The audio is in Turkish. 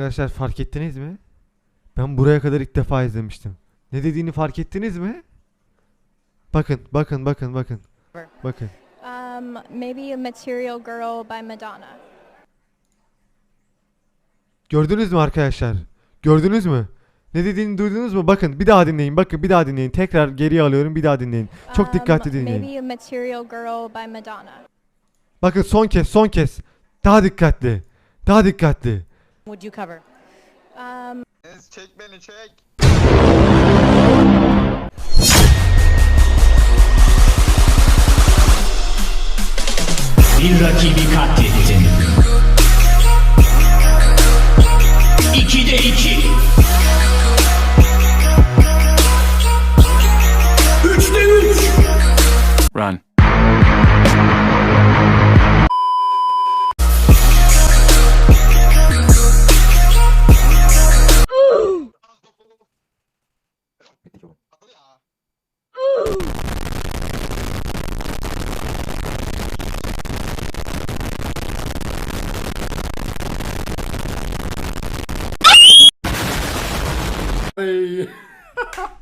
Arkadaşlar fark ettiniz mi? Ben buraya kadar ilk defa izlemiştim. Ne dediğini fark ettiniz mi? Bakın, bakın, bakın, bakın. Bakın. Um, maybe a Material Girl by Madonna. Gördünüz mü arkadaşlar? Gördünüz mü? Ne dediğini duydunuz mu? Bakın bir daha dinleyin. Bakın bir daha dinleyin. Tekrar geriye alıyorum. Bir daha dinleyin. Çok Um, dikkatli dinleyin. Maybe a Material Girl by Madonna. Bakın son kez, son kez. Daha dikkatli. Daha dikkatli. would you cover? Um, take me check. İki de iki. Üç de üç. Run. Ai.